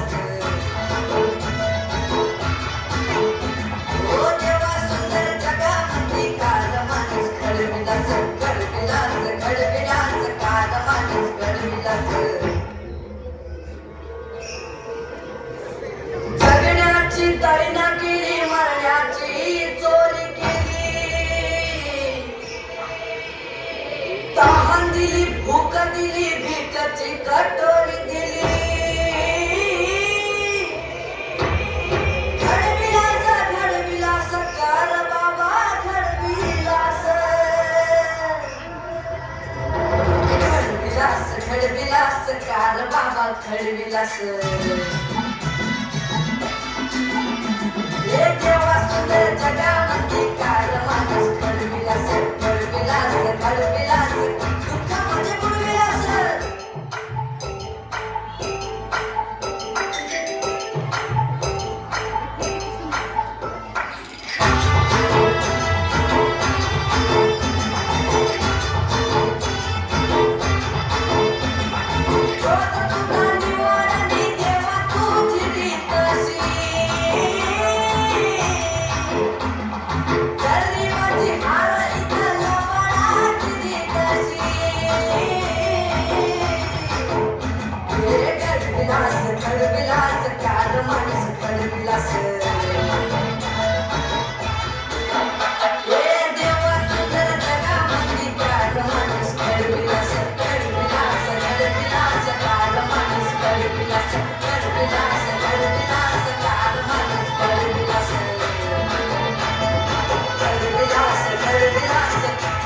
Thank you. दिली भूक दिली भीकची कटोरी दिली. घडविलास घडविलास कार बाबा घडविलास घडविलास घडविलास कार बाबा घडविलास जगामध्ये Obrigada.